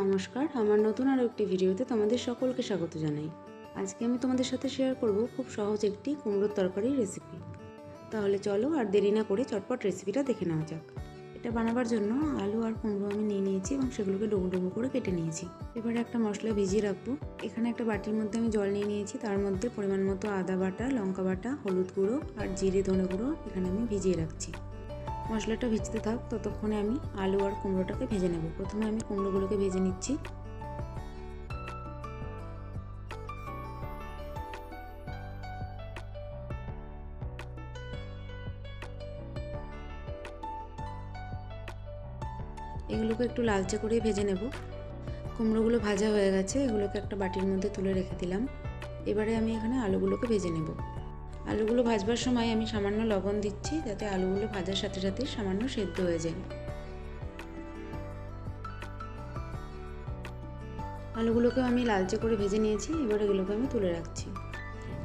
নমস্কার, আমার নতুন আরও একটি ভিডিওতে তোমাদের সকলকে স্বাগত জানাই। আজকে আমি তোমাদের সাথে শেয়ার করব খুব সহজ একটি কুমড়োর তরকারির রেসিপি তাহলে চলো আর দেরি না করে চটপট রেসিপিটা দেখে নেওয়া যাক। এটা বানাবার জন্য আলু আর কুমড়ো আমি নিয়ে নিয়েছি এবং সেগুলোকে ডুমো ডুমো করে কেটে নিয়েছি। এবারে একটা মশলা ভিজিয়ে রাখব। এখানে একটা বাটির মধ্যে আমি জল নিয়ে নিয়েছি। তার মধ্যে পরিমাণ মতো আদা বাটা, লঙ্কা বাটা, হলুদ গুঁড়ো আর জিরে ধনে গুঁড়ো এখানে আমি ভিজিয়ে রাখছি। মশলাটা ভিজতে থাক, ততক্ষণে আমি আলু আর কুমড়োটাকে ভেজে নেব। প্রথমে আমি কুমড়োগুলোকে ভেজে নিচ্ছি। এগুলোকে একটু লালচে করে ভেজে নেব। কুমড়োগুলো ভাজা হয়ে গেছে, এগুলোকে একটা বাটির মধ্যে তুলে রেখে দিলাম। এবারে আমি এখানে আলুগুলোকে ভেজে নেব। আলুগুলো ভাজবার সময় আমি সামান্য লবণ দিচ্ছি যাতে আলুগুলো ভাজার সাথে সাথে সামান্য সেদ্ধ হয়ে যায়। আলুগুলোকেও আমি লালচে করে ভেজে নিয়েছি, এবার এগুলোকে আমি তুলে রাখছি।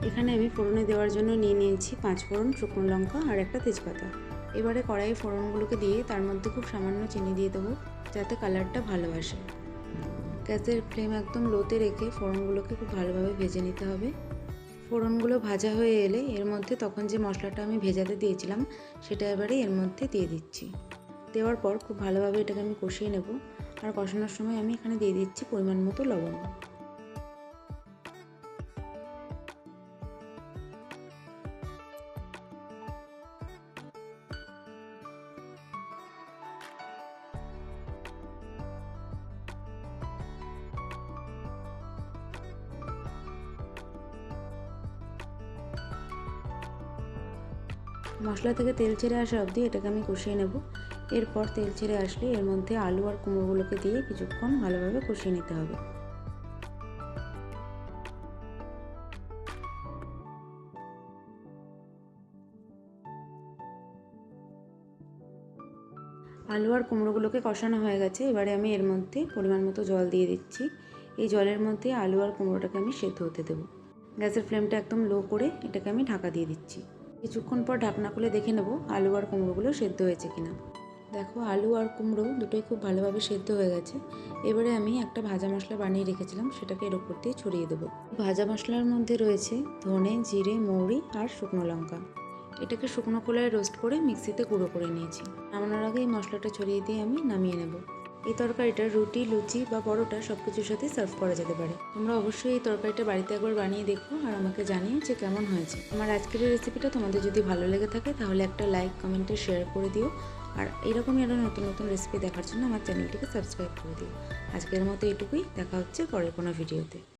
এখানে আমি ফোড়নে দেওয়ার জন্য নিয়ে নিয়েছি পাঁচ ফোড়ন শুকনো লঙ্কা আর একটা তেজপাতা। এবারে কড়াই ফোড়নগুলোকে দিয়ে তার মধ্যে খুব সামান্য চিনি দিয়ে দেবো, যাতে কালারটা ভালো আসে। গ্যাসের ফ্লেম একদম লোতে রেখে ফোড়নগুলোকে খুব ভালোভাবে ভেজে নিতে হবে। ফোড়নগুলো ভাজা হয়ে এলে এর মধ্যে তখন যে মশলাটা আমি ভেজাতে দিয়েছিলাম, সেটা এবারে এর মধ্যে দিয়ে দিচ্ছি। দেওয়ার পর খুব ভালোভাবে এটাকে আমি কষিয়ে নেব। আর কষানোর সময় আমি এখানে দিয়ে দিচ্ছি পরিমাণ মতো লবণ। মশলা থেকে তেল ছেড়ে আসা অবধি এটাকে আমি কষিয়ে নেব। এরপর তেল ছেড়ে আসলে এর মধ্যে আলু আর কুমড়োগুলোকে দিয়ে কিছুক্ষণ ভালোভাবে কষিয়ে নিতে হবে। আলু আর কুমড়োগুলোকে কষানো হয়ে গেছে। এবারে আমি এর মধ্যে পরিমাণ মতো জল দিয়ে দিচ্ছি। এই জলের মধ্যে আলু আর কুমড়োটাকে আমি সেদ্ধ হতে দেবো। গ্যাসের ফ্লেমটা একদম লো করে এটাকে আমি ঢাকা দিয়ে দিচ্ছি। কিছুক্ষণ পর ঢাকনা খুলে দেখে নেব আলু আর কুমড়োগুলো সেদ্ধ হয়েছে কিনা। দেখো, আলু আর কুমড়ো দুটোই খুব ভালোভাবে সেদ্ধ হয়ে গেছে। এবারে আমি একটা ভাজা মশলা বানিয়ে রেখেছিলাম, সেটাকে এর ওপর দিয়ে ছড়িয়ে দেবো। ভাজা মশলার মধ্যে রয়েছে ধনে, জিরে, মৌরি আর শুকনো লঙ্কা। এটাকে শুকনো খোলায় রোস্ট করে মিক্সিতে গুঁড়ো করে নিয়েছি। নামানোর আগে এই মশলাটা ছড়িয়ে দিয়ে আমি নামিয়ে নেব। এই তরকারিটা রুটি, লুচি বা পরোটা সব কিছুর সাথে সার্ভ করা যেতে পারে। তোমরা অবশ্যই এই তরকারিটা বাড়িতে একবার বানিয়ে দেখো আর আমাকে জানিও যে কেমন হয়েছে। আমার আজকের রেসিপিটা তোমাদের যদি ভালো লেগে থাকে তাহলে একটা লাইক কমেন্টে শেয়ার করে দিও। আর এরকমই আরও নতুন নতুন রেসিপি দেখার জন্য আমার চ্যানেলটিকে সাবস্ক্রাইব করে দিও। আজকের মতো এটুকুই, দেখা হচ্ছে পরের কোনো ভিডিওতে